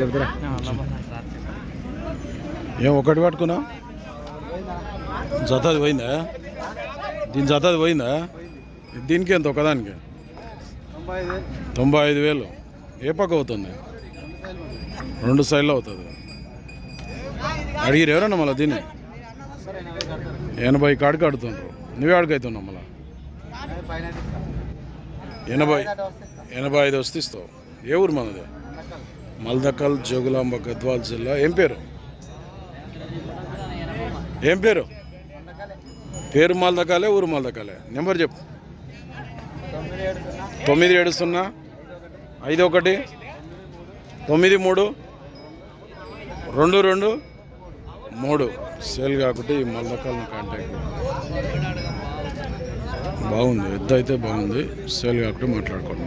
చెప్తారా ఏం ఒకటి పట్టుకున్నా జతది పోయిందా? దీని జతది పోయిందా? దీనికి ఎంత ఒకదానికి? తొంభై ఐదు వేలు. ఏ పక్క అవుతుంది? రెండు సైడ్లో అవుతుంది. అడిగిరు ఎవరన్నా మళ్ళీ దీన్ని? ఎనభై కాడికి అడుగుతుండ్రు. నువ్వే అడుగుతున్నావు మళ్ళీ. ఎనభై ఎనభై ఐదు వస్తే ఇస్తావు. ఏ ఊరు మనది? మల్దకల్ జోగులాంబ గద్వాల్ జిల్లా. ఏం పేరు? ఏం పేరు? పేరు మల్దకాలే ఊరు మల్దకాలే. నెంబర్ చెప్పు. తొమ్మిది ఏడు సున్నా ఐదు ఒకటి తొమ్మిది మూడు రెండు రెండు మూడు. సేల్ కాకుంటే ఈ మల్దకాలను కాంటాక్ట్ బాగుంది ఎద్దు అయితే బాగుంది. సేల్ కాబట్టి మాట్లాడుకోండి